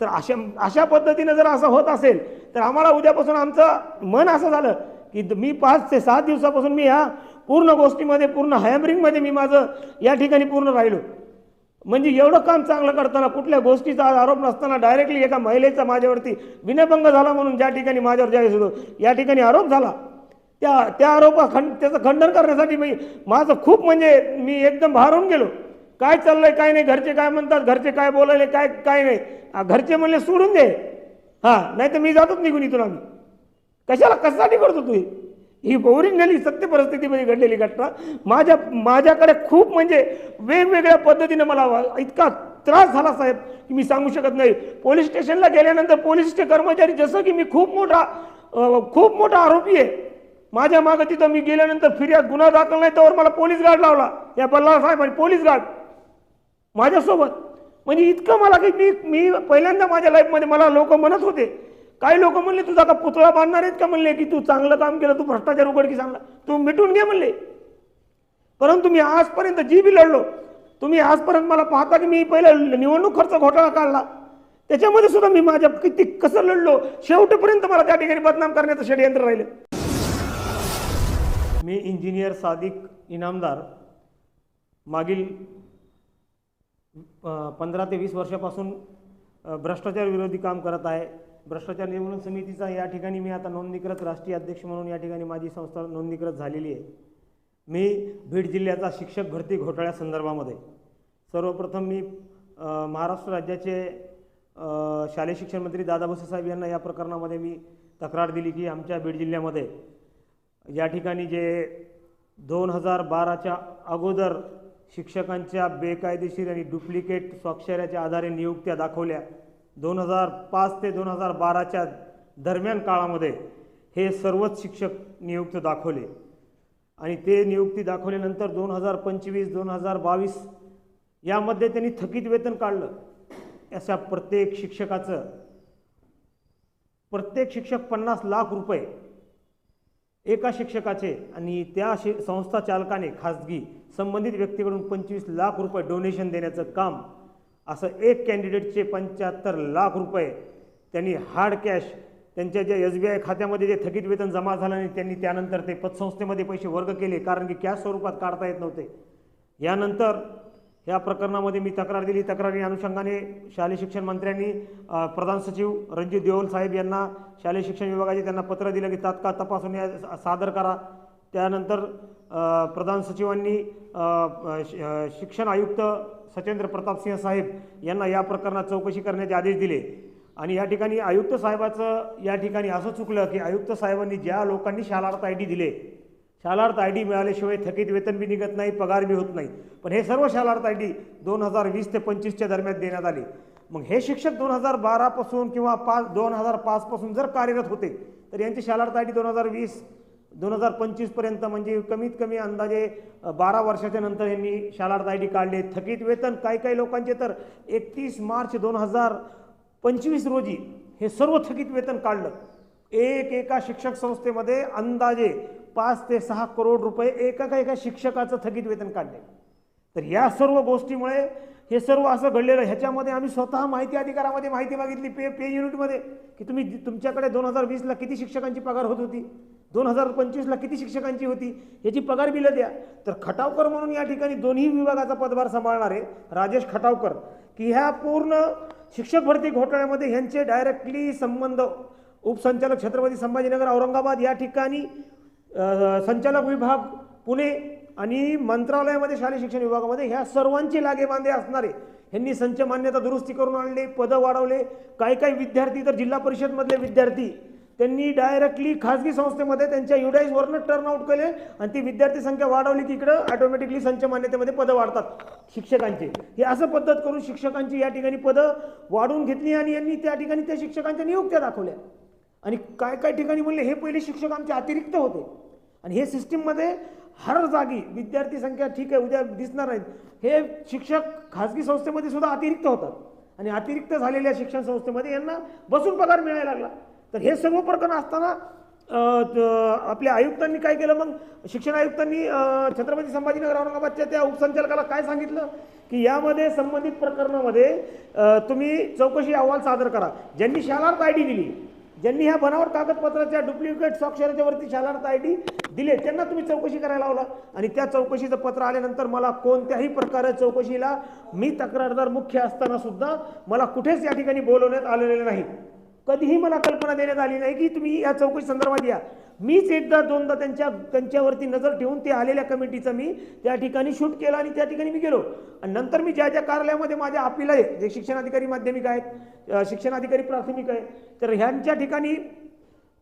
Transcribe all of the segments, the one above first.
तर अशा अशा पद्धतीनं जर असं होत असेल तर आम्हाला उद्यापासून आमचं मन असं झालं की द- मी पाच ते सात दिवसापासून मी ह्या पूर्ण गोष्टीमध्ये पूर्ण हॅमरिंगमध्ये मी माझं या ठिकाणी पूर्ण राहिलो. म्हणजे एवढं काम चांगलं करताना कुठल्या गोष्टीचा आरोप नसताना डायरेक्टली एका महिलेचा माझ्यावरती विनयभंग झाला म्हणून ज्या ठिकाणी माझ्यावर ज्यावेळेस होतो या ठिकाणी आरोप झाला. त्या त्या आरोपा खंड त्याचं खंडन करण्यासाठी मी माझं खूप म्हणजे मी एकदम भारून गेलो. काय चाललंय काय नाही घरचे काय म्हणतात घरचे काय बोलायले काय काय नाही. घरचे म्हणले सोडून दे. हां नाही तर मी जातोच निघून इथून आम्ही. कशाला कशासाठी करतो तू ही? ही ओरिजिनली सत्य परिस्थितीमध्ये घडलेली घटना. माझ्या माझ्याकडे खूप म्हणजे वेगवेगळ्या पद्धतीनं मला इतका त्रास झाला साहेब की मी सांगू शकत नाही. पोलीस स्टेशनला गेल्यानंतर पोलीसचे कर्मचारी जसं की मी खूप मोठा खूप मोठा आरोपी आहे. माझ्या मागं तिथं मी गेल्यानंतर फिर्याद गुन्हा दाखल नाही त्यावर मला पोलीस गार्ड लावला. या बल्ला साहेब आणि पोलीस गार्ड. माझ्यासोबत. म्हणजे इतकं मला की मी मी पहिल्यांदा माझ्या लाईफमध्ये मला लोक म्हणत होते काही लोक म्हणले तुझा का पुतळा बांधणार आहेत का? म्हणले की तू चांगलं काम केलं तू भ्रष्टाचार उघडकीस आणला. तू मिटून घे म्हणले. परंतु मी आजपर्यंत जी बी लढलो. तुम्ही आजपर्यंत मला पाहता की मी पहिला निवडणूक खर्च घोटाळा काढला. त्याच्यामध्ये सुद्धा मी माझ्या किती कसं लढलो शेवटपर्यंत मला त्या ठिकाणी बदनाम करण्याचं षडयंत्र राहिलं. मी इंजिनियर सादिक इनामदार मागील पंधरा ते वीस वर्षापासून भ्रष्टाचार विरोधी काम करत आहे. भ्रष्टाचार निर्मूलन समितीचा या ठिकाणी मी आता नोंदणीकृत राष्ट्रीय अध्यक्ष म्हणून या ठिकाणी माझी संस्था नोंदणीकृत झालेली आहे. मी बीड जिल्ह्याचा शिक्षक भरती घोटाळ्यासंदर्भामध्ये सर्वप्रथम मी महाराष्ट्र राज्याचे शालेय शिक्षण मंत्री दादा साहेब यांना या प्रकरणामध्ये मी तक्रार दिली की आमच्या बीड जिल्ह्यामध्ये या ठिकाणी जे दोन हजार बाराच्या अगोदर शिक्षकांच्या बेकायदेशीर आणि डुप्लिकेट स्वाक्षऱ्याच्या आधारे नियुक्त्या दाखवल्या. दोन हजार पाच ते दोन हजार बाराच्या दरम्यान काळामध्ये हे सर्वच शिक्षक नियुक्त दाखवले. आणि ते नियुक्ती दाखवल्यानंतर दोन हजार पंचवीस दोन हजार बावीस यामध्ये त्यांनी थकीत वेतन काढलं. अशा प्रत्येक शिक्षकाचं प्रत्येक शिक्षक पन्नास लाख रुपये एका शिक्षकाचे आणि त्या शि संस्था चालकाने खाजगी संबंधित व्यक्तीकडून पंचवीस लाख रुपये डोनेशन देण्याचं काम असं एक कॅन्डिडेटचे पंच्याहत्तर लाख रुपये त्यांनी हार्ड कॅश त्यांच्या ज्या एस बी आय खात्यामध्ये जे थकीत वेतन जमा झालं नाही त्यांनी त्यानंतर ते पतसंस्थेमध्ये पैसे वर्ग केले कारण की कॅश स्वरूपात काढता येत नव्हते. यानंतर या प्रकरणामध्ये मी तक्रार दिली. तक्रारी अनुषंगाने शालेय शिक्षण मंत्र्यांनी प्रधान सचिव रणजित देओल साहेब यांना शालेय शिक्षण विभागाचे त्यांना पत्र दिलं की तात्काळ तपासून या सादर करा. त्यानंतर प्रधान सचिवांनी शिक्षण आयुक्त सचेंद्र प्रतापसिंह साहेब यांना या प्रकरणात चौकशी करण्याचे आदेश दिले. आणि या ठिकाणी आयुक्त साहेबाचं या ठिकाणी असं चुकलं की आयुक्त साहेबांनी ज्या लोकांनी शालार्थ आय डी दिले शालार्थ आय डी मिळाल्याशिवाय थकीत वेतन बी निघत नाही पगार बी होत नाही. पण हे सर्व शालार्थ आय डी दोन हजार वीस ते पंचवीसच्या दरम्यान देण्यात आले. मग हे शिक्षक दोन हजार बारापासून किंवा पाच दोन हजार पाचपासून जर कार्यरत होते तर यांची शालार्थ आय डी दोन हजार वीस दोन हजार पंचवीसपर्यंत म्हणजे कमीत कमी अंदाजे बारा वर्षाच्या नंतर यांनी शालार्थ आय डी काढले. थकीत वेतन काही काही लोकांचे तर एकतीस मार्च दोन हजार पंचवीस रोजी हे सर्व थकीत वेतन काढलं. एक एका शिक्षक संस्थेमध्ये अंदाजे पाच ते सहा करोड रुपये एका का एका शिक्षकाचं थकीत वेतन काढले. तर या सर्व गोष्टीमुळे हे सर्व असं घडलेलं ह्याच्यामध्ये आम्ही स्वतः माहिती अधिकारामध्ये माहिती मागितली पे पे युनिटमध्ये की तुम्ही तुमच्याकडे दोन हजार वीसला किती शिक्षकांची पगार होत होती? दोन हजार पंचवीसला किती शिक्षकांची होती? याची पगार बिलं द्या. तर खटावकर म्हणून या ठिकाणी दोन्ही विभागाचा पदभार सांभाळणारे राजेश खटावकर की ह्या पूर्ण शिक्षक भरती घोटाळ्यामध्ये ह्यांचे डायरेक्टली संबंध उपसंचालक छत्रपती संभाजीनगर औरंगाबाद या ठिकाणी संचालक विभाग पुणे आणि मंत्रालयामध्ये शालेय शिक्षण विभागामध्ये ह्या सर्वांचे लागेबांधे असणारे ह्यांनी संच मान्यता दुरुस्ती करून आणले पदं वाढवले. काही काही विद्यार्थी तर जिल्हा परिषदमधले विद्यार्थी त्यांनी डायरेक्टली खाजगी संस्थेमध्ये त्यांच्या युडाईजवरनं टर्न आउट केले आणि ती विद्यार्थी संख्या वाढवली की इकडं ऑटोमॅटिकली संच मान्यतेमध्ये पदं वाढतात शिक्षकांचे. हे असं पद्धत करून शिक्षकांची या ठिकाणी पदं वाढवून घेतली आणि यांनी त्या ठिकाणी त्या शिक्षकांच्या नियुक्त्या दाखवल्या. आणि काय काय ठिकाणी म्हणले हे पहिले शिक्षक आमचे अतिरिक्त होते. आणि हे सिस्टीममध्ये हर जागी विद्यार्थी संख्या ठीक आहे उद्या दिसणार नाहीत. हे शिक्षक खाजगी संस्थेमध्ये सुद्धा अतिरिक्त होतात. आणि अतिरिक्त झालेल्या शिक्षण संस्थेमध्ये यांना बसून पगार मिळायला लागला. तर हे सर्व प्रकरण असताना आपल्या आयुक्तांनी काय केलं मग? शिक्षण आयुक्तांनी छत्रपती संभाजीनगर औरंगाबादच्या त्या उपसंचालकाला काय सांगितलं? की यामध्ये संबंधित प्रकरणामध्ये तुम्ही चौकशी अहवाल सादर करा. ज्यांनी शालार्थ आय डी दिली ज्यांनी ह्या बनावट कागदपत्राच्या डुप्लिकेट स्वाक्षराच्या वरती शालार्थ आय डी दिले त्यांना तुम्ही चौकशी करायला लावला. आणि त्या चौकशीचं पत्र आल्यानंतर मला कोणत्याही प्रकारे चौकशीला मी तक्रारदार मुख्य असताना सुद्धा मला कुठेच या ठिकाणी बोलवण्यात आलेले नाही. कधीही मला कल्पना देण्यात आली नाही की तुम्ही या चौकशी संदर्भात या. मीच एकदा दोनदा त्यांच्या त्यांच्यावरती नजर ठेवून ते आलेल्या कमिटीचं मी त्या ठिकाणी शूट केलं आणि त्या ठिकाणी मी गेलो. आणि नंतर मी ज्या ज्या कार्यालयामध्ये माझ्या अपील आहे जे शिक्षणाधिकारी माध्यमिक आहेत शिक्षणाधिकारी प्राथमिक आहे तर ह्यांच्या ठिकाणी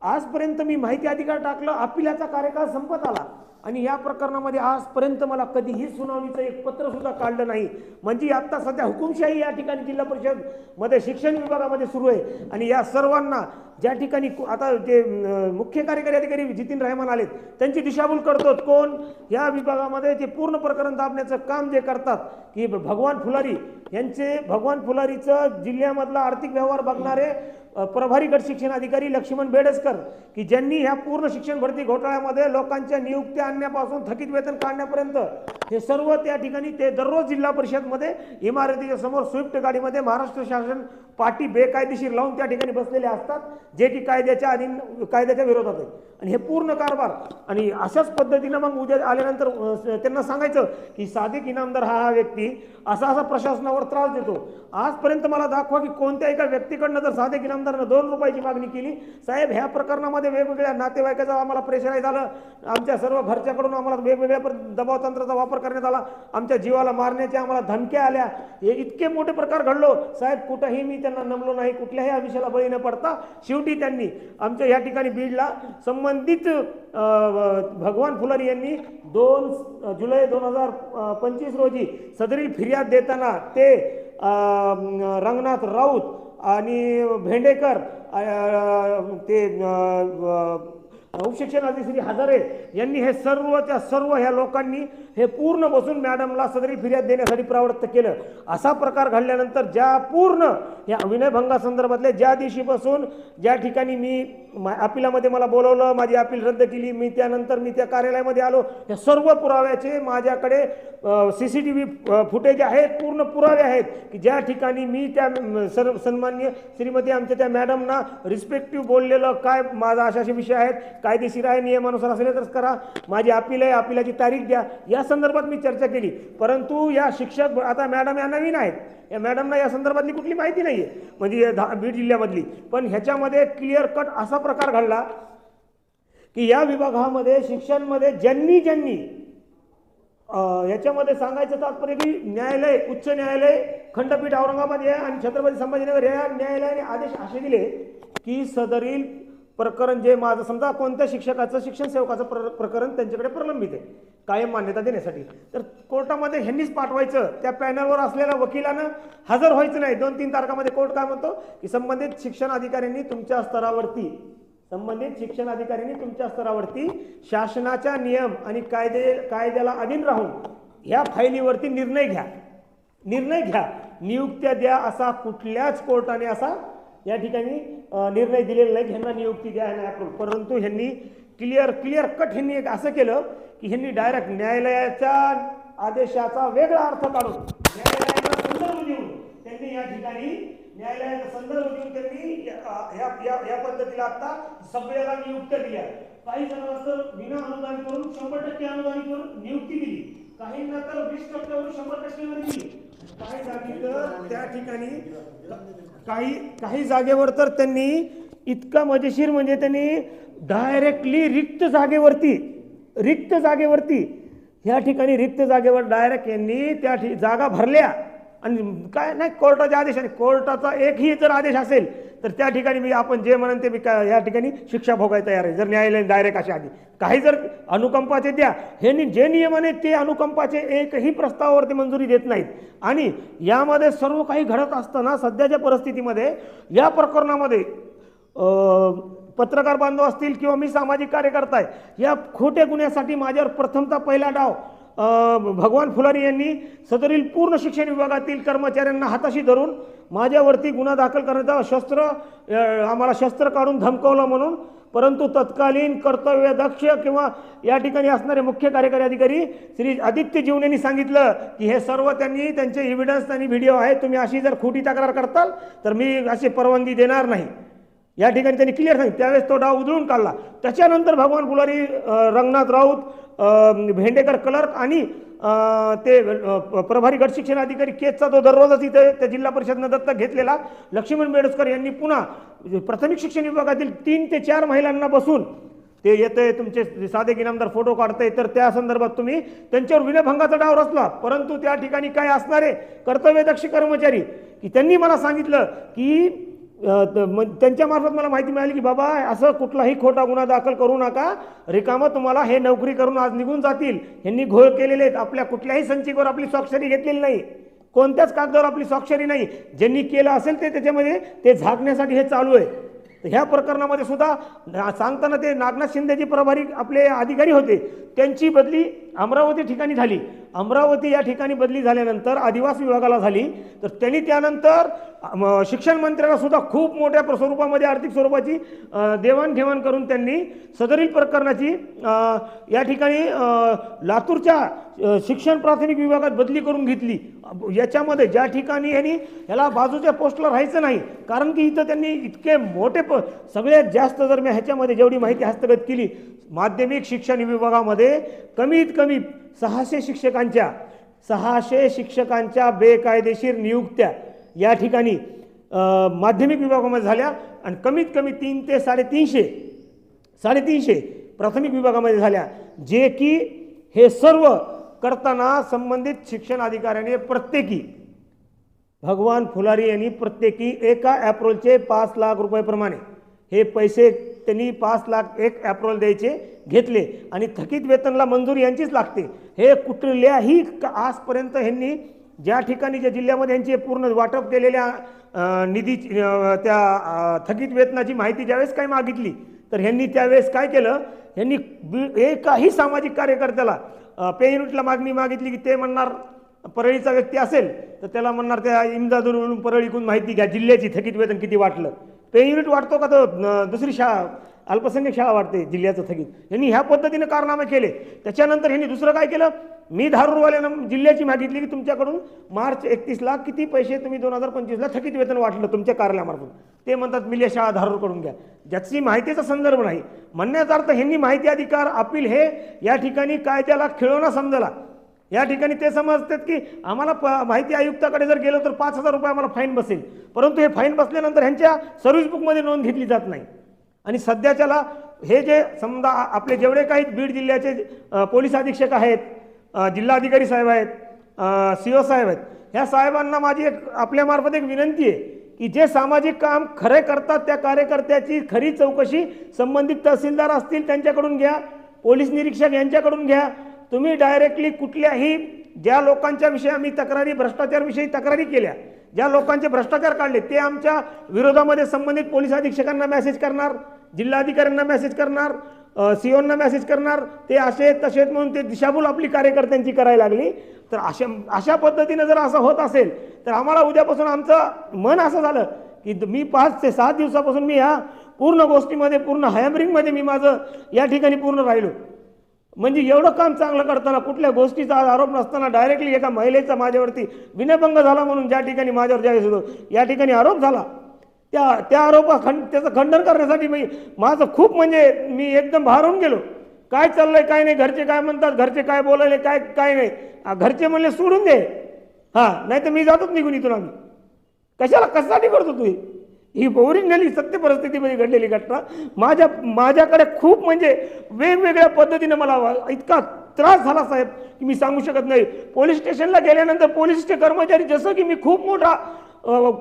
आजपर्यंत मी माहिती अधिकार टाकलं अपिलाचा कार्यकाळ संपत आला. आणि या प्रकरणामध्ये आजपर्यंत मला कधीही सुनावणीचं एक पत्र सुद्धा काढलं नाही. म्हणजे आत्ता सध्या हुकुमशाही या ठिकाणी जिल्हा परिषदमध्ये शिक्षण विभागामध्ये सुरू आहे. आणि या सर्वांना ज्या ठिकाणी आता जे मुख्य कार्यकारी अधिकारी जितीन रहमान आलेत त्यांची दिशाभूल करतो कोण? या विभागामध्ये ते पूर्ण प्रकरण दाबण्याचं काम जे करतात की भगवान फुलारी यांचे भगवान फुलारीचं जिल्ह्यामधला आर्थिक व्यवहार बघणारे प्रभारी गट शिक्षण अधिकारी लक्ष्मण बेडसकर की ज्यांनी ह्या पूर्ण शिक्षण भरती घोटाळ्यामध्ये लोकांच्या नियुक्त्या आणण्यापासून थकीत वेतन काढण्यापर्यंत हे सर्व त्या ठिकाणी ते दररोज जिल्हा परिषदमध्ये इमारतीच्या समोर स्विफ्ट गाडीमध्ये महाराष्ट्र शासन पाठी बेकायदेशीर लावून त्या ठिकाणी बसलेले असतात जे की कायद्याच्या अधीन कायद्याच्या विरोधात आहे. आणि हे पूर्ण कारभार. आणि अशाच पद्धतीनं मग उद्या आल्यानंतर त्यांना सांगायचं की सादिक इनामदार हा हा व्यक्ती असा असा प्रशासनावर त्रास देतो. आजपर्यंत मला दाखवा की कोणत्या एका व्यक्तीकडनं जर सादिक इनामदारनं दोन रुपयाची मागणी केली साहेब ह्या प्रकरणामध्ये वेगवेगळ्या नातेवाईकाचा आम्हाला प्रेशराईज झालं. आमच्या सर्व घरच्याकडून आम्हाला वेगवेगळ्या प्र- दबाव तंत्राचा वापर करण्यात आला. आमच्या जीवाला मारण्याच्या आम्हाला धमक्या आल्या. हे इतके मोठे प्रकार घडलो. साहेब कुठंही मी त्यांना नमलो नाही. कुठल्याही आमिषाला बळी न पडता शेवटी त्यांनी आमच्या या ठिकाणी बीडला संबंध संबंधित भगवान फुलारी यांनी दोन जुलै दोन हजार पंचवीस रोजी सदरील फिर्याद देताना ते रंगनाथ राऊत आणि भेंडेकर ते अ, उपशिक्षण श्री हजारे यांनी हे सर्व त्या सर्व ह्या लोकांनी हे पूर्ण बसून मॅडमला सदरी फिर्याद देण्यासाठी प्रवृत्त केलं. असा प्रकार घडल्यानंतर ज्या पूर्ण या विनयभंगासंदर्भातले ज्या दिवशी बसून ज्या ठिकाणी मी मा- अपिलामध्ये मला बोलवलं माझी अपील रद्द केली मी त्यानंतर मी त्या कार्यालयामध्ये आलो या सर्व पुराव्याचे माझ्याकडे C C T V footage आहेत पूर्ण पुरावे आहेत की ज्या ठिकाणी मी त्या म, सर सन्मान्य श्रीमती आमच्या त्या मॅडमना रिस्पेक्टिव्ह बोललेलं काय माझा अशा असे विषय आहेत कायदेशीर आहे नियमानुसार असेल तरच करा. माझी अपील आहे अपिलाची तारीख द्या. या संदर्भात मी चर्चा केली. परंतु या शिक्षक आता मॅडम या नवीन आहेत. या मॅडमना या संदर्भातली कुठली माहिती नाही आहे म्हणजे धा- बीड जिल्ह्यामधली. पण ह्याच्यामध्ये क्लिअर कट असा प्रकार घडला की या विभागामध्ये शिक्षणमध्ये ज्यांनी ज्यांनी याच्यामध्ये सांगायचं तात्पर्य की न्यायालय उच्च न्यायालय खंडपीठ औरंगाबाद या आणि छत्रपती संभाजीनगर या न्यायालयाने आदेश असे दिले की सदरील प्रकरण जे माझं समजा कोणत्या शिक्षकाचं शिक्षण सेवकाचं प्र प्रकरण त्यांच्याकडे प्रलंबित आहे कायम मान्यता देण्यासाठी. तर कोर्टामध्ये ह्यांनीच पाठवायचं त्या पॅनलवर असलेल्या वकिलानं हजर व्हायचं नाही. दोन तीन तारखामध्ये कोर्ट काय म्हणतो की संबंधित शिक्षण अधिकाऱ्यांनी तुमच्या स्तरावरती संबंधित शिक्षण अधिकाऱ्यांनी तुमच्या स्तरावरती शासनाच्या नियम आणि कायदे कायद्याला अधीन राहून ह्या फायलीवरती निर्णय घ्या. निर्णय घ्या. नियुक्त्या द्या असा कुठल्याच कोर्टाने असा या ठिकाणी निर्णय दिलेला नाही की ह्यांना नियुक्ती द्या ह्यांना अप्रूव्ह परंतु ह्यांनी क्लिअर क्लिअर कट ह्यांनी एक असं केलं की ह्यांनी डायरेक्ट न्यायालयाच्या आदेशाचा वेगळा अर्थ काढून न्यायालयाचा संदर्भ देऊन त्यांनी या ठिकाणी न्यायालयाचा संदर्भ देऊन त्यांनी या- पद्धतीला आता सगळ्याला नियुक्त्या दिल्या काही जणांना तर विना अनुदान करून शंभर टक्के अनुदान करून नियुक्ती दिली. काहींना तर वीस टक्क्यावरून शंभर टक्केवर दिली. काही जागी तर त्या ठिकाणी काही काही जागेवर तर त्यांनी इतका मजेशीर म्हणजे त्यांनी डायरेक्टली रिक्त जागेवरती रिक्त जागेवरती ह्या ठिकाणी रिक्त जागेवर डायरेक्ट यांनी त्या ठि जागा भरल्या. आणि काय नाही कोर्टाच्या आदेशाने कोर्टाचा एकही जर आदेश असेल तर त्या ठिकाणी मी आपण जे म्हणून ते मी का या ठिकाणी शिक्षा भोगायला तयार आहे. जर न्यायालय डायरेक्ट अशा आधी काही जर अनुकंपाचे द्या हे नि- जे नियम आहेत ते अनुकंपाचे एकही प्रस्तावावरती मंजुरी देत नाहीत. आणि यामध्ये सर्व काही घडत असताना सध्याच्या परिस्थितीमध्ये या प्रकरणामध्ये पत्रकार बांधव असतील किंवा मी सामाजिक कार्यकर्ता आहे या खोट्या गुन्ह्यासाठी माझ्यावर प्रथमता पहिला डाव भगवान फुलारी यांनी सदरील पूर्ण शिक्षण विभागातील कर्मचाऱ्यांना हाताशी धरून माझ्यावरती गुन्हा दाखल करण्याचा शस्त्र आम्हाला शस्त्र काढून धमकवलं म्हणून. परंतु तत्कालीन कर्तव्यदक्ष किंवा या ठिकाणी असणारे मुख्य कार्यकारी अधिकारी श्री आदित्य जीवन यांनी सांगितलं की हे सर्व त्यांनी त्यांचे एव्हिडन्स आणि व्हिडिओ आहे तुम्ही अशी जर खोटी तक्रार करताल तर मी अशी परवानगी देणार नाही. या ठिकाणी त्यांनी क्लिअर सांगितलं. त्यावेळेस तो डाव उधळून काढला. त्याच्यानंतर भगवान फुलारी रंगनाथ राऊत भेंडेकर क्लर्क आणि ते प्रभारी गट शिक्षण अधिकारी केसचा तो दररोजच इथे त्या जिल्हा परिषदनं दत्तक घेतलेला. लक्ष्मण बेडसकर यांनी पुन्हा प्राथमिक शिक्षण विभागातील तीन ते चार महिलांना बसून ते येते तुमचे साधे इनामदार फोटो काढते तर त्या संदर्भात तुम्ही त्यांच्यावर विनयभंगाचा डाव रचला. परंतु त्या ठिकाणी काय असणारे कर्तव्यदक्ष कर्मचारी की त्यांनी मला सांगितलं की अ, त्यांच्यामार्फत मला माहिती मिळाली की बाबा असं कुठलाही खोटा गुन्हा दाखल करू नका. रिकामं तुम्हाला हे नोकरी करून आज निघून जातील. ह्यांनी घोळ केलेले आहेत. आपल्या कुठल्याही संचिकेवर आपली स्वाक्षरी घेतलेली नाही. कोणत्याच कागदावर आपली स्वाक्षरी नाही. ज्यांनी केलं असेल ते त्याच्यामध्ये ते झाकण्यासाठी हे चालू आहे. तर ह्या प्रकरणामध्ये सुद्धा सांगताना ते नागनाथ शिंदे जे प्रभारी आपले अधिकारी होते. त्यांची बदली अमरावती ठिकाणी झाली. अमरावती या ठिकाणी बदली झाल्यानंतर आदिवासी विभागाला झाली. तर त्यांनी त्यानंतर शिक्षण मंत्र्याला सुद्धा खूप मोठ्या प्र- स्वरूपामध्ये आर्थिक स्वरूपाची देवाणघेवाण करून त्यांनी सदरील प्रकरणाची या ठिकाणी लातूरच्या शिक्षण प्राथमिक विभागात बदली करून घेतली. याच्यामध्ये ज्या ठिकाणी यांनी याला बाजूच्या पोस्टला राहायचं नाही कारण की इथं त्यांनी इतके मोठे प सगळ्यात जास्त जर मी ह्याच्यामध्ये जेवढी माहिती हस्तगत केली माध्यमिक शिक्षण विभागामध्ये कमीत कमी सहाशे शिक्षकांच्या सहाशे शिक्षकांच्या बेकायदेशीर नियुक्त्या या ठिकाणी माध्यमिक विभागामध्ये झाल्या आणि कमीत कमी तीन ते साडेतीनशे साडेतीनशे प्राथमिक विभागामध्ये झाल्या जे की हे सर्व करताना संबंधित शिक्षण अधिकाऱ्याने प्रत्येकी भगवान फुलारी यांनी प्रत्येकी एका ॲप्रोलचे पाच लाख रुपयाप्रमाणे हे पैसे त्यांनी पाच लाख एक ॲप्रोल द्यायचे घेतले. आणि थकीत वेतनला मंजुरी यांचीच लागते. हे कुठल्याही आजपर्यंत ह्यांनी ज्या ठिकाणी ज्या जिल्ह्यामध्ये यांचे पूर्ण वाटप केलेल्या निधी त्या थकीत वेतनाची माहिती ज्यावेळेस काय मागितली तर ह्यांनी त्यावेळेस काय केलं? ह्यांनी बी- एकाही सामाजिक कार्यकर्त्याला पे युनिटला मागणी मागितली की ते म्हणणार परळीचा व्यक्ती असेल तर त्याला म्हणणार त्या इमदादूरून परळीकून माहिती घ्या जिल्ह्याची थकीत वेतन किती वाटलं. पे युनिट वाटतो का तर दुसरी शाळा अल्पसंख्याक शाळा वाटते जिल्ह्याचं थकीत. यांनी ह्या पद्धतीने कारनामे केले. त्याच्यानंतर ह्यांनी दुसरं काय केलं? मी धारूरवाल्यानं जिल्ह्याची मागितली की तुमच्याकडून मार्च एकतीस लाख किती पैसे तुम्ही दोन हजार पंचवीसला थकीत वेतन वाटलं तुमच्या कार्यालयामार्फत ते म्हणतात मिल्या शाळा धारूरकडून घ्या. ज्याची माहितीचा संदर्भ नाही. म्हणण्याचा अर्थ ह्यांनी माहिती अधिकार अपील हे या ठिकाणी कायद्याला खिळवणा समजला या ठिकाणी ते समजतात की आम्हाला प माहिती आयुक्ताकडे जर गेलो तर पाच हजार रुपये आम्हाला फाईन बसेल. परंतु हे फाईन बसल्यानंतर ह्यांच्या सर्व्हिस बुकमध्ये नोंद घेतली जात नाही. आणि सध्याच्याला हे जे समजा आपले जेवढे काही बीड जिल्ह्याचे पोलीस अधीक्षक आहेत जिल्हाधिकारी साहेब आहेत सी ओ साहेब आहेत. ह्या साहेबांना माझी एक आपल्यामार्फत एक विनंती आहे की जे सामाजिक काम खरे करतात त्या कार्यकर्त्याची खरी चौकशी संबंधित तहसीलदार असतील त्यांच्याकडून घ्या पोलीस निरीक्षक यांच्याकडून घ्या. तुम्ही डायरेक्टली कुठल्याही ज्या लोकांच्या विषयी आम्ही तक्रारी भ्रष्टाचारविषयी तक्रारी केल्या ज्या लोकांचे भ्रष्टाचार काढले ते आमच्या विरोधामध्ये संबंधित पोलीस अधीक्षकांना मेसेज करणार जिल्हाधिकाऱ्यांना मेसेज करणार. सीओंना मेसेज करणार ते असे तसेच म्हणून ते दिशाभूल आपली कार्यकर्त्यांची करायला लागली. तर अशा अशा पद्धतीनं जर असं होत असेल तर आम्हाला उद्यापासून आमचं मन असं झालं की मी पाच ते सात दिवसापासून मी ह्या पूर्ण गोष्टीमध्ये पूर्ण हॅमरिंगमध्ये मी माझं या ठिकाणी पूर्ण राहिलो. म्हणजे एवढं काम चांगलं करताना कुठल्या गोष्टीचा आरोप नसताना डायरेक्टली एका महिलेचा माझ्यावरती विनयभंग झाला म्हणून ज्या ठिकाणी माझ्यावर ज्यावेळेस होतो या ठिकाणी आरोप झाला. त्या त्या आरोपा खंड त्याचं खंडन करण्यासाठी मी माझं खूप म्हणजे मी एकदम भारून गेलो. काय चाललंय काय नाही घरचे काय म्हणतात घरचे काय बोलायले काय काय नाही. घरचे म्हणले सोडून दे. हां नाही तर मी जातोच निघून इथून आम्ही. कशाला कशासाठी करतो तू ही? ही झाली सत्य परिस्थितीमध्ये घडलेली घटना माझ्या माझ्याकडे खूप म्हणजे वेगवेगळ्या पद्धतीनं मला इतका त्रास झाला साहेब की मी सांगू शकत नाही. पोलीस स्टेशनला गेल्यानंतर पोलीसचे कर्मचारी जसं की मी खूप मोठा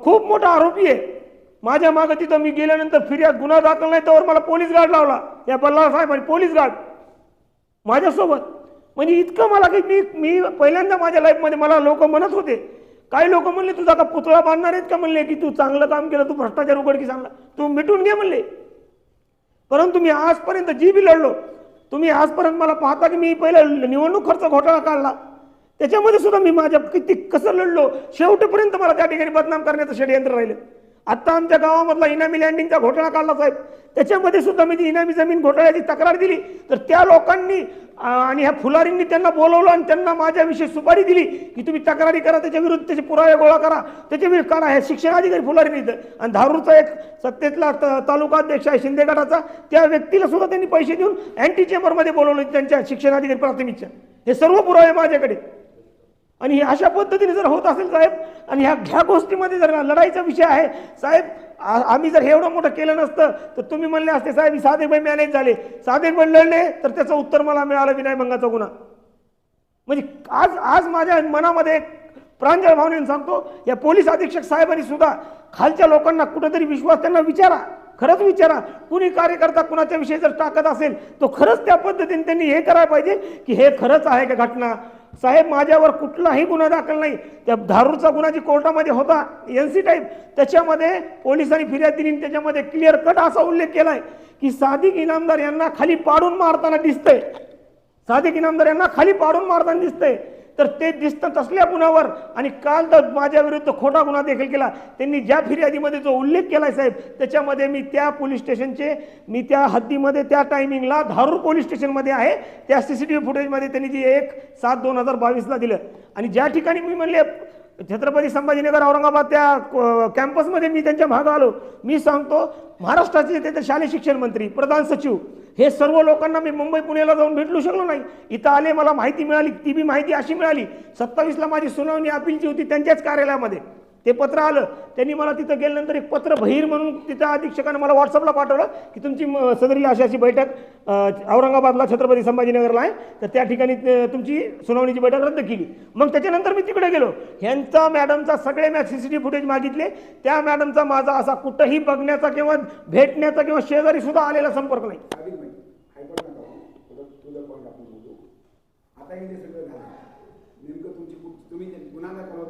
खूप मोठा आरोपी आहे माझ्या मागं तिथं मी गेल्यानंतर फिर्याद गुन्हा दाखल नाही त्यावर मला पोलीस गार्ड लावला. या बल्लाळ साहेब आणि पोलीस गार्ड. माझ्यासोबत. म्हणजे इतकं मला की मी मी पहिल्यांदा माझ्या लाईफमध्ये मला लोक म्हणत होते. काही लोक म्हणले तुझा का पुतळा बांधणार आहेत का? म्हणले की तू चांगलं काम केलं तू भ्रष्टाचार उघडकी सांगला तू मिटून घे म्हणले. परंतु मी आजपर्यंत जी बी लढलो तुम्ही आजपर्यंत मला पाहता की मी पहिला निवडणूक खर्च घोटाळा काढला. त्याच्यामध्ये सुद्धा मी माझ्या किती कसं लढलो. शेवटपर्यंत मला त्या ठिकाणी बदनाम करण्याचं षडयंत्र राहिलं. आत्ता आमच्या गावामधला इनामी लँडिंगचा घोटाळा काढला साहेब. त्याच्यामध्ये सुद्धा मी ती इनामी जमीन घोटाळ्याची तक्रार दिली तर त्या लोकांनी आणि ह्या फुलारींनी त्यांना बोलवलं आणि त्यांना माझ्याविषयी सुपारी दिली की तुम्ही तक्रारी करा त्याच्या विरुद्ध त्याचे पुरावे गोळा करा त्याच्याविरुद्ध करा. हे शिक्षणाधिकारी फुलारींनी आणि धारूरचा एक सत्तेतला त- तालुका अध्यक्ष आहे शिंदे गटाचा त्या व्यक्तीला सुद्धा त्यांनी पैसे देऊन अँटी चेंबरमध्ये बोलवलं त्यांच्या शिक्षणाधिकारी प्राथमिकच्या. हे सर्व पुरावे माझ्याकडे. आणि हे अशा पद्धतीने जर होत असेल साहेब आणि ह्या ह्या गोष्टीमध्ये जर लढाईचा विषय आहे साहेब आम्ही जर हे एवढं मोठं केलं नसतं तर तुम्ही म्हणले असते साहेब साधेबाई मॅनेज झाले. साधेबाई लढले तर त्याचं उत्तर मला मिळालं विनयभंगाचा गुन्हा. म्हणजे आज आज माझ्या मनामध्ये एक प्रांजळ भावनेने सांगतो या पोलीस अधीक्षक साहेबांनी सुद्धा खालच्या लोकांना कुठेतरी विश्वास त्यांना विचारा. खरंच विचारा. कुणी कार्यकर्ता कुणाच्या विषयी जर टाकत असेल तो खरंच त्या पद्धतीने त्यांनी हे करायला पाहिजे की हे खरंच आहे का घटना? साहेब माझ्यावर कुठलाही गुन्हा दाखल नाही. त्या धारूरचा गुन्हा जी कोर्टामध्ये होता एन सी टाईप त्याच्यामध्ये पोलिसांनी फिर्याद दिली त्याच्यामध्ये क्लिअर कट असा उल्लेख केला आहे की सादिक इनामदार यांना खाली पाडून मारताना दिसतंय. सादिक इनामदार यांना खाली पाडून मारताना दिसतंय. तर ते दिसतं तसल्या गुन्ह्यावर आणि काल तर माझ्याविरुद्ध खोटा गुन्हा देखील केला. त्यांनी ज्या फिर्यादीमध्ये जो उल्लेख केलाय साहेब त्याच्यामध्ये मी त्या पोलीस स्टेशनचे मी त्या हद्दीमध्ये त्या टायमिंगला धारूर पोलीस स्टेशनमध्ये आहे. त्या सी सी टी व्ही फुटेजमध्ये त्यांनी जी एक सात दोन हजार बावीसला दिलं. आणि ज्या ठिकाणी मी म्हणले छत्रपती संभाजीनगर औरंगाबाद त्या क- कॅम्पसमध्ये मी त्यांच्या भाग आलो. मी सांगतो महाराष्ट्राचे ते शालेय शिक्षण मंत्री प्रधान सचिव हे सर्व लोकांना मी मुंबई पुण्याला जाऊन भेटू शकलो नाही. इथं आले मला माहिती मिळाली ती बी माहिती अशी मिळाली. सत्तावीसला माझी सुनावणी अपीलची होती त्यांच्याच कार्यालयामध्ये. ते पत्र आलं. त्यांनी मला तिथं गेल्यानंतर एक पत्र बहीर म्हणून तिथं अधीक्षकानं मला व्हॉट्सअपला पाठवलं की तुमची म- सदरील अशी अशी बैठक औरंगाबादला छत्रपती संभाजीनगरला आहे. तर त्या ठिकाणी तुमची सुनावणीची बैठक रद्द केली. मग त्याच्यानंतर मी तिकडे गेलो. ह्यांचा मॅडमचा सगळे मॅ सी सी टी फुटेज मागितले. त्या मॅडमचा माझा असा कुठंही बघण्याचा किंवा भेटण्याचा किंवा शेजारी सुद्धा आलेला संपर्क नाही. आता हे सगळं झालं नेमकं तुमची तुम्ही गुन्हा दाखल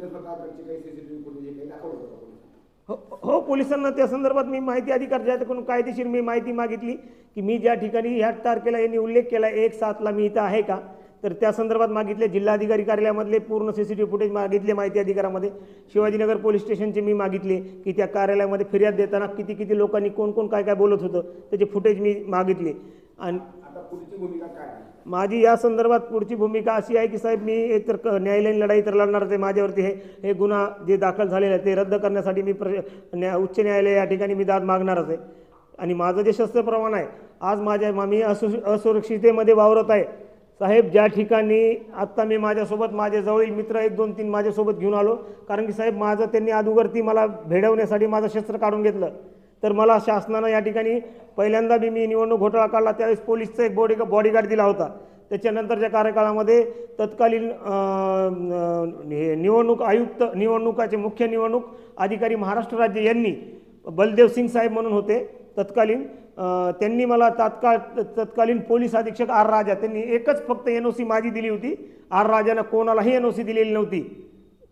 तुमच्या स्वतःकडचे काही सीसीटीव्ही फुटेज काही दाखवलं होतं का पोलिसांना? हो हो पोलिसांना त्या संदर्भात मी माहिती अधिकार ज्याकडून कायदेशीर मी माहिती मागितली की मी ज्या ठिकाणी ह्या तारखेला यांनी उल्लेख केला एक सातला मी इथं आहे का? तर त्या संदर्भात मागितले जिल्हाधिकारी कार्यालयामधले पूर्ण C C T V footage मागितले माहिती अधिकारामध्ये. शिवाजीनगर पोलीस स्टेशनचे मी मागितले की त्या कार्यालयामध्ये फिर्याद देताना किती किती लोकांनी कोण कोण काय काय बोलत होतं त्याचे फुटेज मी मागितले. आणि आता पुढची भूमिका काय आहे? माझी या संदर्भात पुढची भूमिका अशी आहे की साहेब मी एकतर क- न्यायालयीन लढाई तर लढणारच आहे माझ्यावरती हे हे गुन्हा जे दाखल झालेले आहे ते रद्द करण्यासाठी मी प्र न्या उच्च न्यायालय या ठिकाणी मी दाद मागणारच आहे. आणि माझं जे शस्त्र प्रमाण आहे आज माझ्या मा- मी असु असुरक्षितेमध्ये वावरत आहे. साहेब ज्या ठिकाणी आत्ता मी माझ्यासोबत माझे जवळील मित्र एक दोन तीन माझ्यासोबत घेऊन आलो. कारण की साहेब माझं त्यांनी अदुगरती मला भेडवण्यासाठी माझं शस्त्र काढून घेतलं. तर मला शासनानं या ठिकाणी पहिल्यांदा बी मी निवडणूक घोटाळा काढला. त्यावेळेस पोलीसचा एक बॉडी बॉडीगार्ड दिला होता. त्याच्यानंतरच्या कार्यकाळामध्ये तत्कालीन हे निवडणूक आयुक्त निवडणुकाचे मुख्य निवडणूक अधिकारी महाराष्ट्र राज्य यांनी बलदेव सिंग साहेब म्हणून होते. तत्कालीन त्यांनी मला तात्काळ तत्कालीन पोलीस अधीक्षक आर राजा त्यांनी एकच फक्त एन ओ सी माझी दिली होती. आर राजानं कोणालाही एन ओ सी दिलेली नव्हती.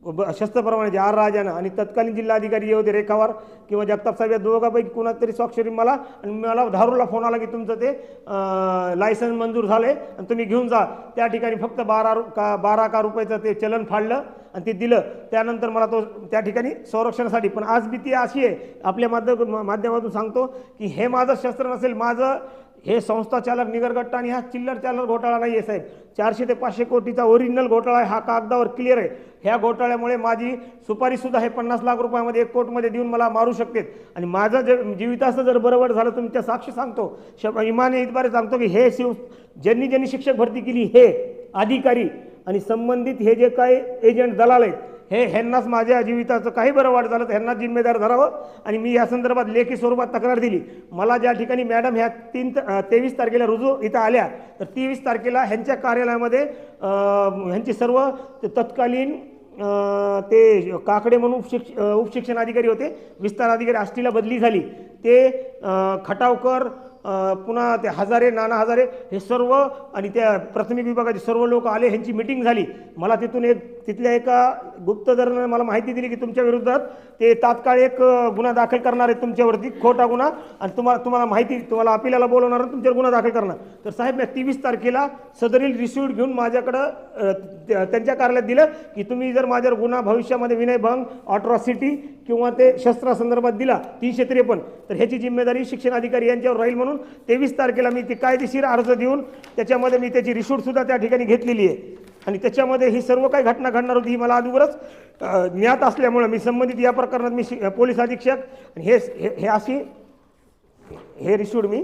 ब- शस्त्रप्रमाणे आर राजानं आणि तत्कालीन जिल्हाधिकारी जे होते रेखावार किंवा जगताप साहेब या दोघांपैकी कुणाच तरी स्वाक्षरी मला आणि मला धारूरला फोन आला की तुमचं ते लायसन्स मंजूर झालं आणि तुम्ही घेऊन जा. त्या ठिकाणी फक्त बारा रु का बारा का रुपयाचं ते चलन फाडलं आणि ते दिलं. त्यानंतर मला तो त्या ठिकाणी संरक्षणासाठी पण आज भीती अशी आहे आपल्या माध्यम माध्यमातून सांगतो की हे माझं शस्त्र नसेल माझं हे संस्था चालक निगरगट्टा आणि हा चिल्लर चालक घोटाळा नाही आहे साहेब. चारशे ते पाचशे कोटीचा ओरिजिनल घोटाळा आहे हा कागदावर क्लिअर आहे. ह्या घोटाळ्यामुळे माझी सुपारीसुद्धा हे पन्नास लाख रुपयामध्ये एक कोर्टमध्ये देऊन मला मारू शकते. आणि माझं जे जीविताचं जर बरोबर झालं तुमच्या साक्षी सांगतो. श इमाने इतबारे सांगतो की हे शिव ज्यांनी ज्यांनी शिक्षक भरती केली हे अधिकारी आणि संबंधित हे जे काही एजंट दलाल आहेत हे ह्यांनाच माझ्या जीविताचं काही बरं वाट झालं तर ह्यांनाच जिम्मेदार धरावं आणि मी या संदर्भात लेखी स्वरूपात तक्रार दिली. मला ज्या ठिकाणी मॅडम ह्या तीन तेवीस तारखेला रुजू इथं आल्या तर तेवीस तारखेला ह्यांच्या कार्यालयामध्ये ह्यांची सर्व तत्कालीन ते काकडे म्हणून उपशिक्ष उपशिक्षण अधिकारी होते विस्तार अधिकारी आष्टीला बदली झाली. ते खटावकर पुन्हा ते हजारे नाना हजारे हे सर्व आणि त्या प्राथमिक विभागाचे सर्व लोक आले ह्यांची मिटिंग झाली. मला तिथून एक तिथल्या एका गुप्तधरनं मला माहिती दिली की तुमच्या विरोधात ते तात्काळ एक गुन्हा दाखल करणार आहे तुमच्यावरती खोटा गुन्हा. आणि तुम्हाला तुम्हाला माहिती तुम्हाला अपिलाला बोलवणार तुमच्यावर गुन्हा दाखल करणार. तर साहेब मी तेवीस तारखेला सदरील रिसिव्ह घेऊन माझ्याकडं त्या- त्यांच्या कार्यालयात दिलं की तुम्ही जर माझ्यावर गुन्हा भविष्यामध्ये विनयभंग ऑट्रॉसिटी किंवा ते शस्त्रासंदर्भात दिला तीनशे त्रेपन्न तर ह्याची जिम्मेदारी शिक्षण अधिकारी यांच्यावर राहील म्हणून तेवीस तारखेला मी ती कायदेशीर अर्ज देऊन त्याच्यामध्ये मी त्याची रिसूटसुद्धा त्या ठिकाणी घेतलेली आहे. आणि त्याच्यामध्ये ही सर्व काही घटना घडणार होती ही मला अगोदरच ज्ञात असल्यामुळं मी संबंधित या प्रकरणात मी शि- पोलीस अधीक्षक आणि हे हे हे अशी हे रिसूट मी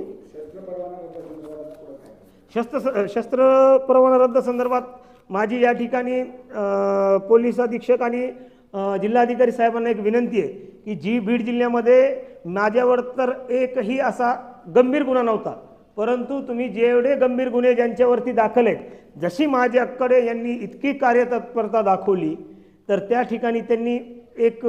शस्त्र शस्त्र परवाना रद्द संदर्भात माझी या ठिकाणी पोलीस अधीक्षक आणि जिल्हाधिकारी साहेबांना एक विनंती आहे की जी बीड जिल्ह्यामध्ये माझ्यावर तर एकही असा गंभीर गुन्हा नव्हता. परंतु तुम्ही जेवढे गंभीर गुन्हे ज्यांच्यावरती दाखल आहेत जशी माझ्याकडे यांनी इतकी कार्यतत्परता दाखवली तर त्या ठिकाणी त्यांनी एक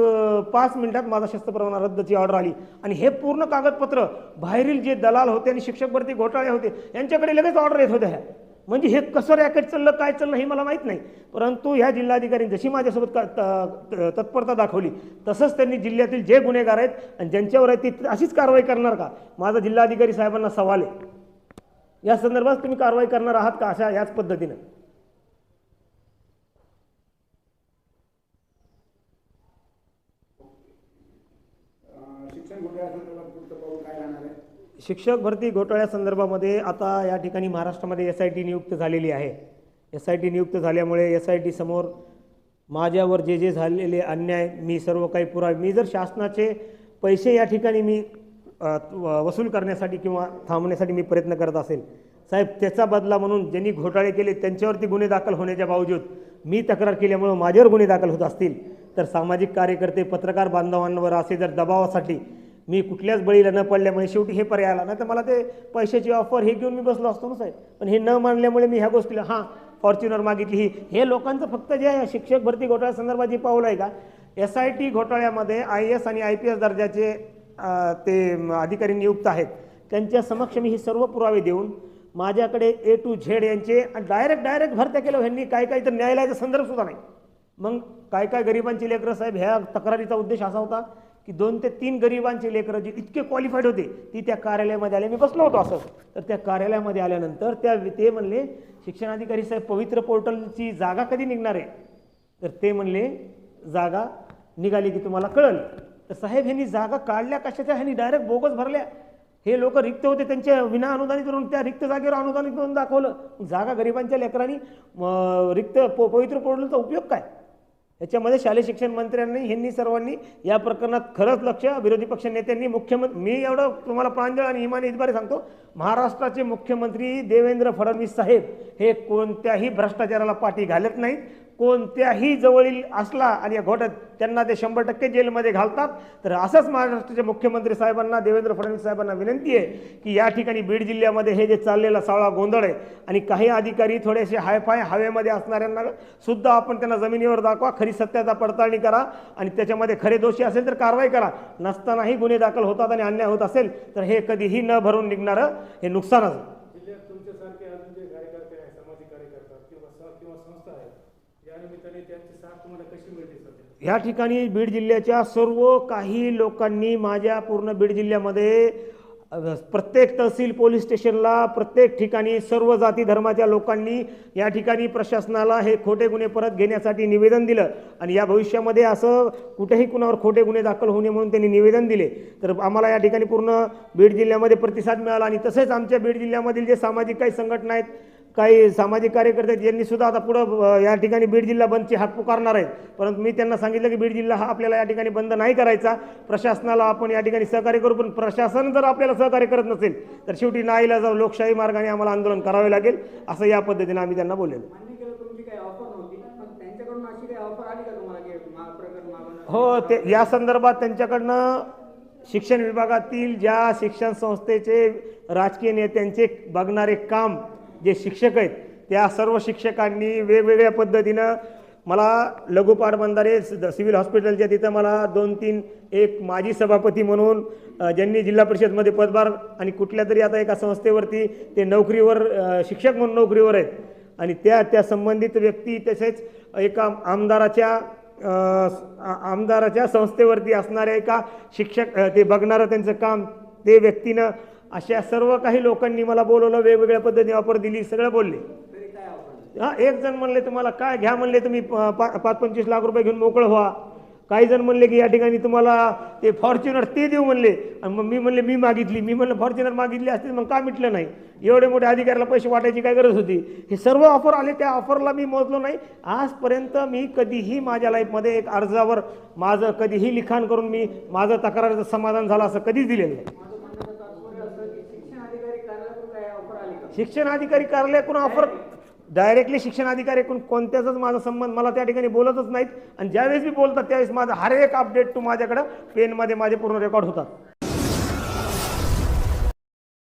पाच मिनिटात माझा शस्त्र रद्दची ऑर्डर आली. आणि हे पूर्ण कागदपत्र बाहेरील जे दलाल होते आणि शिक्षक भरती घोटाळे होते यांच्याकडे लगेच ऑर्डर येत होत्या. ह्या म्हणजे हे कसं रॅकेट चाललं काय चाललं हे मला माहीत नाही. परंतु ह्या जिल्हाधिकाऱ्यांनी जशी माझ्यासोबत का- त- तत्परता दाखवली तसंच त्यांनी जिल्ह्यातील जे गुन्हेगार आहेत आणि ज्यांच्यावर आहेत ती अशीच कारवाई करणार का? माझा जिल्हाधिकारी साहेबांना सवाल आहे. या संदर्भात तुम्ही कारवाई करणार आहात का अशा याच पद्धतीनं अं, शिक्षण घोटाळ्यासंदर्भात पुढचं पाऊल काय राहणार आहे शिक्षक भरती घोटाळ्यासंदर्भामध्ये आता या ठिकाणी महाराष्ट्रामध्ये एस आय टी नियुक्त झालेली आहे. एस आय टी नियुक्त झाल्यामुळे एस आय टी समोर माझ्यावर जे जे झालेले अन्याय मी सर्व काही पुरावे मी जर शासनाचे पैसे या ठिकाणी मी व- वसूल करण्यासाठी किंवा थांबवण्यासाठी मी प्रयत्न करत असेल साहेब त्याचा बदला म्हणून ज्यांनी घोटाळे केले त्यांच्यावरती गुन्हे दाखल होण्याच्या बावजूद मी तक्रार केल्यामुळं माझ्यावर गुन्हे दाखल होत असतील. तर सामाजिक कार्यकर्ते पत्रकार बांधवांवर असे जर दबावासाठी मी कुठल्याच बळीला न पडल्यामुळे शेवटी हे पर्याय आला. नाही तर मला ते पैशाची ऑफर हे घेऊन मी बसलो असतो ना साहेब. पण हे न मानल्यामुळे मी ह्या गोष्टीला हां फॉर्च्युनर मागितली. ही हे लोकांचं फक्त जे आहे, शिक्षक भरती घोटाळ्यासंदर्भात जे पाऊल आहे का एस आय टी घोटाळ्यामध्ये आय एस आणि आय पी एस दर्जाचे ते अधिकारी नियुक्त आहेत. त्यांच्या समक्ष मी ही सर्व पुरावे देऊन माझ्याकडे ए टू झेड यांचे डायरेक्ट डायरेक्ट भरत्या केलं ह्यांनी काय काय तर न्यायालयाचा संदर्भ सुद्धा नाही. मग काय काय गरिबांची लेकरं साहेब ह्या तक्रारीचा उद्देश असा होता की दोन ते तीन गरिबांचे लेकरं जे इतके क्वालिफाईड होते ती त्या कार्यालयामध्ये आले. मी बसलो होतो असं. तर त्या कार्यालयामध्ये आल्यानंतर त्या ते म्हणले शिक्षणाधिकारी साहेब पवित्र पोर्टलची जागा कधी निघणार आहे? तर ते म्हणले जागा निघाली की तुम्हाला कळल. तर साहेब ह्यांनी जागा काढल्या कशाच्या? ह्यांनी डायरेक्ट बोगस भरल्या. हे लोक रिक्त होते त्यांच्या विना अनुदानित करून त्या रिक्त जागेवर अनुदानित करून दाखवलं. जागा गरिबांच्या लेकरांनी रिक्त प- पवित्र पोर्टलचा उपयोग काय? याच्यामध्ये शालेय शिक्षण मंत्र्यांनी ह्यांनी सर्वांनी या प्रकरणात खरंच लक्ष. विरोधी पक्ष नेत्यांनी मुख्यमंत्री मी एवढं तुम्हाला प्रांजळ आणि हिमानी इतबारे सांगतो. महाराष्ट्राचे मुख्यमंत्री देवेंद्र फडणवीस साहेब हे कोणत्याही भ्रष्टाचाराला पाठी घालत नाहीत. कोणत्याही जवळील असला आणि या घोटात त्यांना ते शंभर टक्के जेलमध्ये घालतात तर असंच महाराष्ट्राचे मुख्यमंत्री साहेबांना देवेंद्र फडणवीस साहेबांना विनंती आहे की या ठिकाणी बीड जिल्ह्यामध्ये हे जे चाललेला सावळा गोंधळ आहे आणि काही अधिकारी थोडेसे हायफाय हवेमध्ये असणाऱ्यांना सुद्धा आपण त्यांना जमिनीवर दाखवा खरी सत्याचा पडताळणी करा आणि त्याच्यामध्ये खरे दोषी असेल तर कारवाई करा. नसतानाही गुन्हे दाखल होतात आणि अन्याय होत असेल तर हे कधीही न भरून निघणारं हे नुकसानच आहे. जिल्ह्यात तुमच्यासारखे अजून जे कार्यकर्ते आहेत सामाजिक कार्यकर्ता किंवा स- किंवा संस्था आहेत या निमित्ताने त्यांची साथ तुम्हाला कशी मिळते सध्या या ठिकाणी बीड जिल्ह्याच्या सर्व काही लोकांनी माझ्या पूर्ण बीड जिल्ह्यामध्ये प्रत्येक तहसील पोलीस स्टेशनला प्रत्येक ठिकाणी सर्व जाती धर्माच्या लोकांनी या ठिकाणी प्रशासनाला हे खोटे गुन्हे परत घेण्यासाठी निवेदन दिलं. आणि या भविष्यामध्ये असं कुठेही कुणावर खोटे गुन्हे दाखल होऊ नये म्हणून त्यांनी निवेदन दिले. तर आम्हाला या ठिकाणी पूर्ण बीड जिल्ह्यामध्ये प्रतिसाद मिळाला. आणि तसेच आमच्या बीड जिल्ह्यामधील जे सामाजिक काही संघटना आहेत काही सामाजिक कार्यकर्ते आहेत, यांनी सुद्धा आता पुढं या ठिकाणी बीड जिल्हा बंदची हाक पुकारणार आहेत. परंतु मी त्यांना सांगितलं की बीड जिल्हा हा आपल्याला या ठिकाणी बंद नाही करायचा. प्रशासनाला आपण या ठिकाणी सहकार्य करू पण प्रशासन जर आपल्याला सहकार्य करत नसेल तर शेवटी नाईला जाऊ लोकशाही मार्गाने आम्हाला आंदोलन करावे लागेल असं या पद्धतीने आम्ही त्यांना बोललेलो. हो ते या संदर्भात त्यांच्याकडनं शिक्षण विभागातील ज्या शिक्षण संस्थेचे राजकीय नेत्यांचे बघणारे काम जे शिक्षक आहेत त्या सर्व शिक्षकांनी वेगवेगळ्या पद्धतीनं मला लघुपाठ बंधारे स- सिव्हिल हॉस्पिटलच्या तिथं मला दोन तीन एक माजी सभापती म्हणून ज्यांनी जिल्हा परिषदमध्ये पदभार आणि कुठल्या तरी आता एका संस्थेवरती ते नोकरीवर शिक्षक म्हणून नोकरीवर आहेत. आणि त्या त्या संबंधित व्यक्ती तसेच एका आमदाराच्या आमदाराच्या संस्थेवरती असणाऱ्या एका शिक्षक ते बघणारं त्यांचं काम ते व्यक्तीनं अशा सर्व काही लोकांनी मला बोलवलं वेगवेगळ्या पद्धतीने ऑफर दिली सगळं बोलले. हां हा एक जण म्हणले तुम्हाला काय घ्या? म्हणले तुम्ही प- पा- पाच पंचवीस लाख रुपये घेऊन मोकळं व्हा. काही जण म्हणले की या ठिकाणी तुम्हाला ते फॉर्च्युनर ते देऊ म्हणले. आणि मग मी म्हणले मी मागितली. मी म्हणलं फॉर्च्युनर मागितली असते मग का मिटलं नाही? एवढे मोठे अधिकाऱ्याला पैसे वाटायची काय गरज होती? हे सर्व ऑफर आले त्या ऑफरला मी मोजलो नाही. आजपर्यंत मी कधीही माझ्या लाईफमध्ये एक अर्जावर माझं कधीही लिखाण करून मी माझं तक्रारीचं समाधान झालं असं कधीच दिलेलं नाही माझं म्हणण्याचं तात्पर्य असं की शिक्षण अधिकारी कार्यालयातून काय शिक्षणाधिकारी शिक्षण अधिकारी कार्यालयाकडून ऑफर डायरेक्टली शिक्षण कोणत्याच माझा संबंध मला त्या ठिकाणी बोलतच नाहीत. आणि ज्यावेळेस मी बोलतात त्यावेळेस माझा हर एक अपडेट तू माझ्याकडं पेनमध्ये माझे पूर्ण रेकॉर्ड होतात.